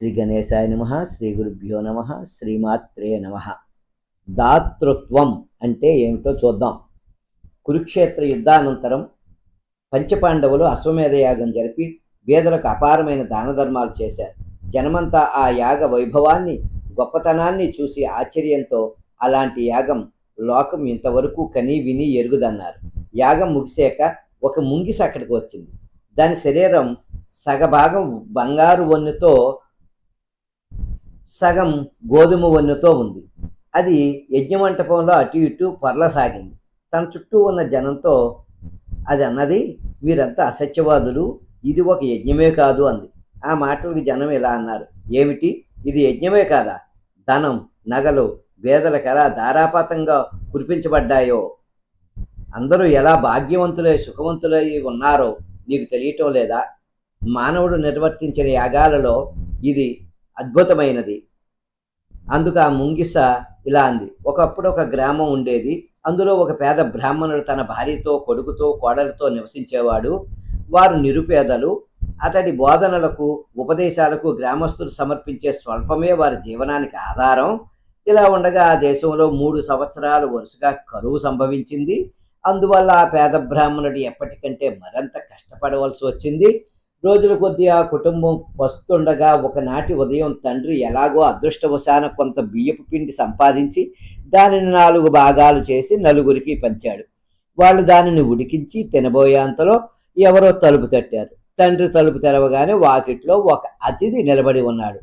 శ్రీ గణేశాయ నమ శ్రీ గురుభ్యో నమ శ్రీమాత్రే నమ. దాతృత్వం అంటే ఏమిటో చూద్దాం. కురుక్షేత్ర యుద్ధానంతరం పంచపాండవులు అశ్వమేధ యాగం జరిపి బీదలకు అపారమైన దాన ధర్మాలు చేశారు. జనమంతా ఆ యాగ వైభవాన్ని గొప్పతనాన్ని చూసి ఆశ్చర్యంతో అలాంటి యాగం లోకం ఇంతవరకు కని విని ఎరుగుదన్నారు. యాగం ముగిసాక ఒక ముంగిస అక్కడికి వచ్చింది. దాని శరీరం సగభాగం బంగారు వన్నుతో సగం గోధుమ వన్నెతో ఉంది. అది యజ్ఞమంటపంలో అటు ఇటు పర్లసాగింది తన చుట్టూ ఉన్న జనంతో అది అన్నది మీరంతా అసత్యవాదులు ఇది ఒక యజ్ఞమే కాదు అంది. ఆ మాటలకు జనం ఇలా అన్నారు. ఏమిటి? ఇది యజ్ఞమే కాదా? ధనం నగలు వేదలకు ఎలా ధారాపాతంగా కురిపించబడ్డాయో? అందరూ ఎలా భాగ్యవంతులై సుఖవంతులై ఉన్నారో నీకు తెలియటం లేదా? మానవుడు నిర్వర్తించిన యాగాలలో ఇది అద్భుతమైనది. అందుకు ఆ ముంగిస ఇలా అంది ఒకప్పుడు ఒక గ్రామం ఉండేది. అందులో ఒక పేద బ్రాహ్మణుడు తన భార్యతో కొడుకుతో కోడలతో నివసించేవాడు. వారు నిరుపేదలు. అతడి బోధనలకు ఉపదేశాలకు గ్రామస్తులు సమర్పించే స్వల్పమే వారి జీవనానికి ఆధారం. ఇలా ఉండగా ఆ దేశంలో మూడు సంవత్సరాలు వరుసగా కరువు సంభవించింది. అందువల్ల ఆ పేద బ్రాహ్మణుడు ఎప్పటికంటే మరింత కష్టపడవలసి వచ్చింది. రోజుల కొద్దీ ఆ కుటుంబం వస్తుండగా ఒకనాటి ఉదయం తండ్రి ఎలాగో అదృష్టవశాన కొంత బియ్యపు పిండి సంపాదించి దానిని నాలుగు భాగాలు చేసి నలుగురికి పంచాడు. వాళ్ళు దానిని ఉడికించి తినబోయేంతలో ఎవరో తలుపు తట్టారు. తండ్రి తలుపు తెరవగానే వాకిట్లో ఒక అతిథి నిలబడి ఉన్నాడు.